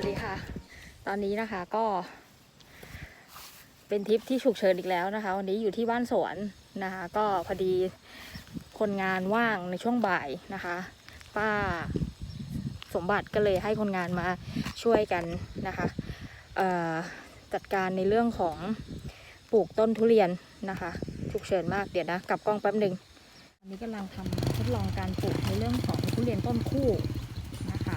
วัสดีค่ะ ตอนนี้นะคะก็ เป็นทริปที่ฉุกเฉินอีกแล้วนะคะ วันนี้อยู่ที่บ้านสวนนะคะ ก็พอดีคนงานว่างในช่วงบ่ายนะคะ ป้าสมบัติก็เลยให้คนงานมาช่วยกันนะคะจัดการในเรื่องของปลูกต้นทุเรียนนะคะฉุกเฉินมากเดี๋ยวนะกลับกล้องแป๊บหนึ่งอันนี้กำลังทำทดลองการปลูกในเรื่องของทุเรียนต้นคู่นะคะ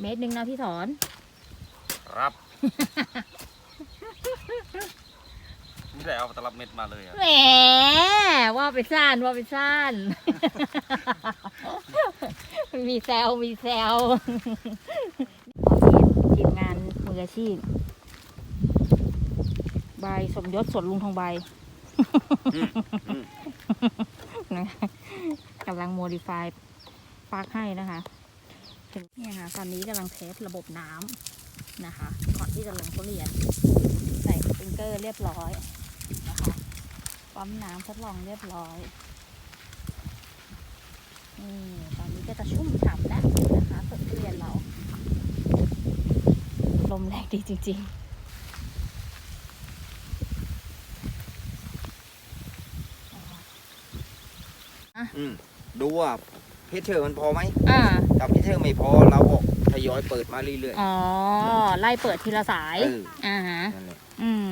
เมตรหนึ่งนะพี่สอน ครับ นี่ได้เอาตลับเม็ดมาเลยอะแหมว่าไปซ่านว่าไปซ่าน มีแซวมีแซวทีมงานมืออาชีพ ใบสมยศสวนลุงทองใบนะคะกำลังโมดิฟายฟากให้นะคะถึงเนี่ยค่ะตอนนี้กำลังเทสระบบน้ำนะคะ ก่อนที่จะลงทุเรียน ใส่สปริงเกอร์เรียบร้อยนะคะปั๊มน้ำทดลองเรียบร้อยนี่ตอนนี้ก็จะชุ่มฉ่ำแล้วนะคะสวนทุเรียนเรา ลมแรงดีจริงอืมดูว่า เพชรเชอร์มันพอไหมๆอ่าถ้าเพชรเชอร์ไม่พอเราก็ทยอยเปิดมาเรื่อยอ๋อ ไล่เปิดทีละสาๆย เอออ่าฮะ นั่นแหละอืม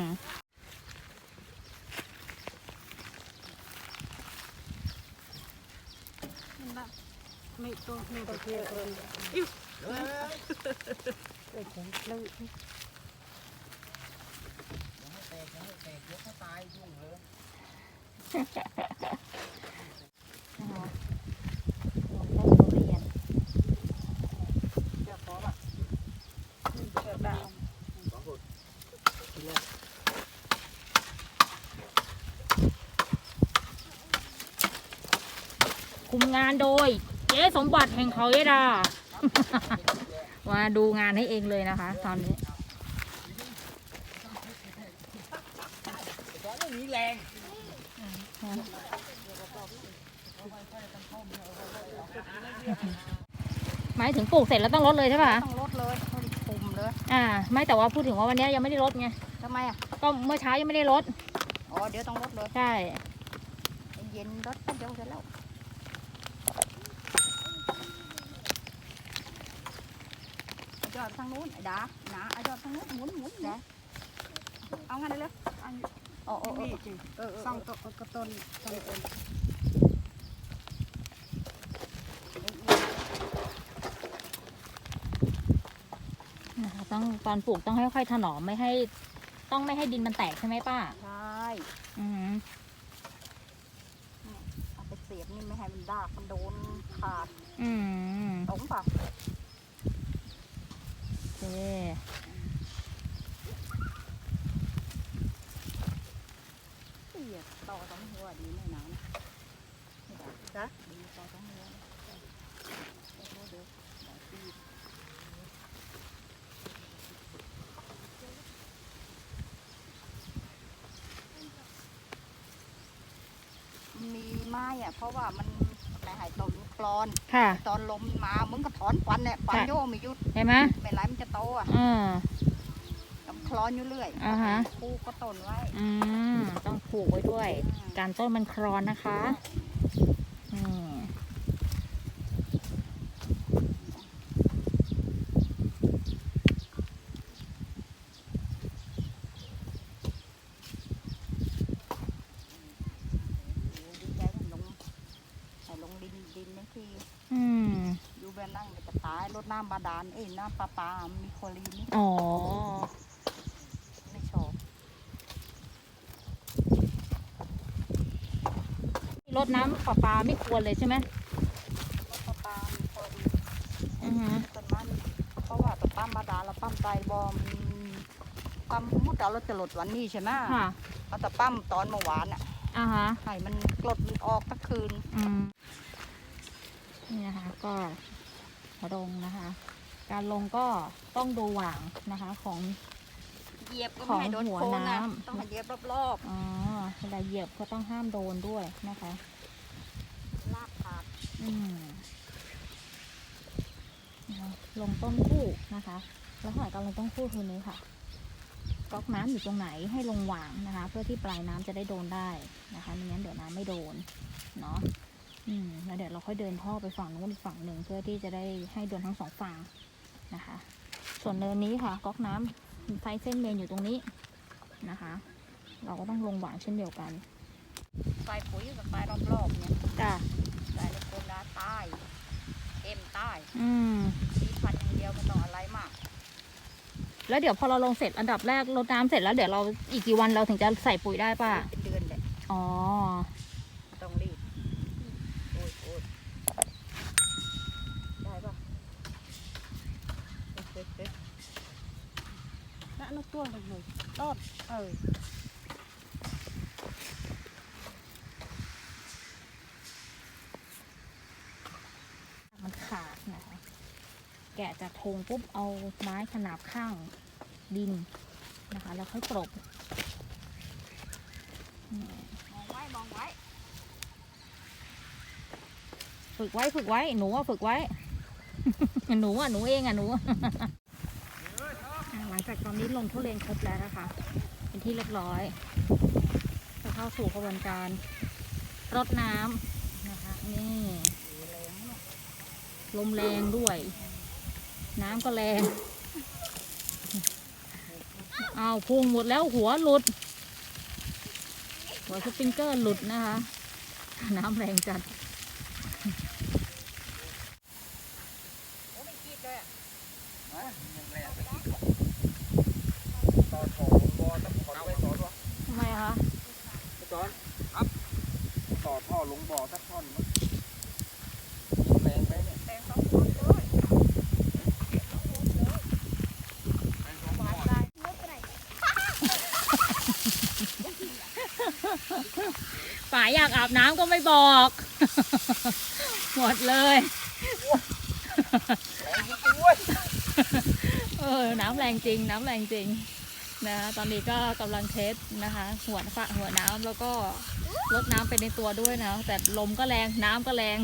ไม่ตัวไม่ตัวเทียเออนะคะลงต้นทุเรียนคุม งานโดย เจ๊สมบัติแห่งเขาเยดามาดูงานให้เองเลยนะคะ ตอนนี้หมายถึงปลูกเสร็จแล้วต้องลดเลยใช่ป่ะต้องลดเลยต้องคุมเลยอ่า ไม่แต่ว่าพูดถึงว่าวันนี้ยังไม่ได้ลดไงทำไมอะก็เมื่อเช้ายังไม่ได้ลดอ๋อเดี๋ยวต้องลดเลยใช่เย็นลดแป๊บเดียวเสร็จแล้วเอา ยอดทางนู้นไอ้ดาหนาเอายอดทางนู้นหมุนหมุนนะเอางั้นเลยเลยเอาอ๋ออ๋อเออเออสองต้นก็ต้นต้นต้นนะคะต้องตอนปลูกต้องค่อยๆถนอมไม่ให้ ต้องไม่ให้ดินมันแตกใช่ไหมป้า ใช่อือหือเอาไปเสียบนี่ไม่ให้มันดากมันโดนขาด อืมตรงป่ะโอ เคเสียบต่อสองหัวดีไม่หนานะจ้ะดีต่อสองหัวนะเดี๋ยวเดี๋ยวเดี๋ยวตีมีไม้อะเพราะว่ามันไม่หายต้น กรอน ค่ะ ตอนลมมามึงก็ถอนควันเนี่ยควันค่ะ โยมไม่หยุดเห็นไหมไม่ไรมันจะโตอะอืมกำคลอนอยู่เรื่อยอ่าฮะคูก็ต้นไว้อืมต้องผูกไว้ด้วย การต้นมันครอนนะคะนี่ ดีใจมันลงให้ลงดินดินนั่นที่ อืม อยู่แบบนั่งมันจะตายรดน้ำบาดาลเอ้ยน้ำปลาปลามีโคลีนนี่อ๋อ ไม่ชอบรดน้ำประปาไม่ควรเลยใช่ไหมรดปลาปลามีโคลีนอือหือต้นมันเพราะว่าตัวปั๊มบาดาลเราปั๊มไตบอมปั๊มมุดเราเราจะหลดวันนี้ใช่ไหมค่ะเอาแต่ปั๊มตอนเมื่อวานอะอ่าฮะ ให้มันกรดมันออกทั้งคืนอืมนี่นะคะก็ ลงนะคะ การลงก็ต้องดูหว่างนะคะของเหยียบก็ไม่ให้โดนหัวโคนนะน้ำต้องเหยียบรอบอ๋อเวลาเหยียบก็ต้องห้ามโดนด้วยนะคะลากขาดอืมลงต้นคู่นะคะ แล้วหอยการลงต้นคู่คือนี้ค่ะก๊อกน้ำอยู่ตรงไหนให้ลงหวางนะคะ เพื่อที่ปลายน้ำจะได้โดนได้นะคะไม่งั้นเดี๋ยวน้ำไม่โดนเนาะ อืมแล้วเดี๋ยวเราค่อยเดินท่อไปฝั่งนู้นอีกฝั่งหนึ่งเพื่อที่จะได้ให้โดนทั้งสองฝั่งนะคะ ส่วนเนินนี้ค่ะก๊อกน้ำไซส์เส้นเมนอยู่ตรงนี้นะคะ เราก็ต้องลงหวางเช่นเดียวกันใส่ปุ๋ยกับใส่รอบๆเนี่ยจ้ะใส่ในโคนดาใต้เอ็มใต้อืมสีพันอย่างเดียวไม่ต้องอะไรมาก แล้วเดี๋ยวพอเราลงเสร็จอันดับแรกรดน้ำเสร็จแล้วเดี๋ยวเราอีกกี่วันเราถึงจะใส่ปุ๋ยได้ป่ะเป็นเดือนแหละอ๋อ ต้องรีบโอ้ยโอ้ยได้ปะเอ๊ะเอ๊ะเอ๊ะ นตัวเลยเลยรอดเออมันขาดนะคะแกะจากธงปุ๊บเอาไม้ขนาบข้างดินนะคะ แล้วค่อยกลบอืมองไว้มองไว้ ฝึกไว้ฝึกไว้ หนูว่าฝึกไว้ หนูอะหนูเองอะหนู จากตอนนี้ลงทุเรียนครบแล้วนะคะ เป็นที่เรียบร้อย จะเข้าสู่กระบวนการรดน้ำนะคะ นี่ลมแรงด้วย น้ำก็แรงเอาวพุ่งหมดแล้วหัวหลุด หัวสปริงเกอร์หลุดนะคะ น้ำแรงจัดโอ้ไม่คิดเลยอะ ต่อถอลงบอสักถอนไว้สอนวะ ทำ ไมคะสอนครับต่อท่อลงบ่อสักท่อนมั้งแรงไหมเนี่ยแปลงสองคนเลยแรงสองบ่อได้ป๋าอยากอาบน้ำก็ไม่บอก หมดเลยแรงจริงๆเว้ยเออ น้ำแรงจริง น้ำแรงจริง นะตอนนี้ก็กำลังเทสนะคะ หัวฝาหัวน้ำแล้วก็ลดน้ำไปในตัวด้วยนะ แต่ลมก็แรงน้ำก็แรง